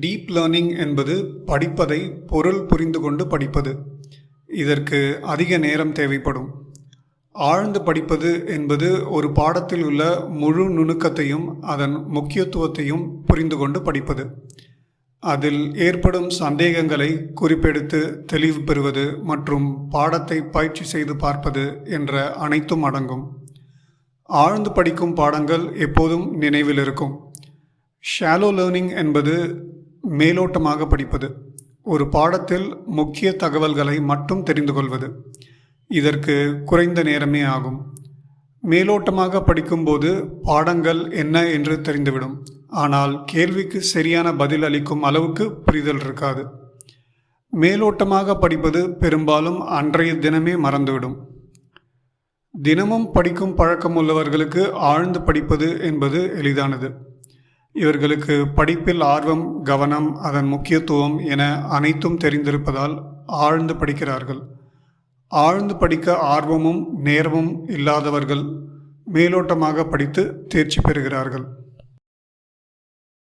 Deep learning என்பது படிப்பதை பொருள் புரிந்து கொண்டு படிப்பது. இதற்கு அதிக நேரம் தேவைப்படும். ஆழ்ந்து படிப்பது என்பது ஒரு பாடத்தில் உள்ள முழு நுணுக்கத்தையும் அதன் முக்கியத்துவத்தையும் புரிந்து கொண்டு படிப்பது. அதில் ஏற்படும் சந்தேகங்களை குறிப்பெடுத்து தெளிவு பெறுவது மற்றும் பாடத்தை பயிற்சி செய்து பார்ப்பது என்ற அனைத்தும் அடங்கும். ஆழ்ந்து படிக்கும் பாடங்கள் எப்போதும் நினைவில் இருக்கும். ஷாலோ லேர்னிங் என்பது மேலோட்டமாக படிப்பது ஒரு பாடத்தில் முக்கிய தகவல்களை மட்டும் தெரிந்து கொள்வது இதற்கு குறைந்த நேரமே ஆகும். மேலோட்டமாக படிக்கும்போது பாடங்கள் என்ன என்று தெரிந்துவிடும். ஆனால் கேள்விக்கு சரியான பதில் அளிக்கும் அளவுக்கு புரிதல் இருக்காது. மேலோட்டமாக படிப்பது பெரும்பாலும் அன்றைய தினமே மறந்துவிடும். தினமும் படிக்கும் பழக்கம் உள்ளவர்களுக்கு ஆழ்ந்து படிப்பது என்பது எளிதானது. இவர்களுக்கு படிப்பில் ஆர்வம் கவனம் அதன் முக்கியத்துவம் என அனைத்தும் தெரிந்திருப்பதால் ஆழ்ந்து படிக்கிறார்கள். ஆழ்ந்து படிக்க ஆர்வமும் நேரமும் இல்லாதவர்கள் மேலோட்டமாக படித்து தேர்ச்சி பெறுகிறார்கள்.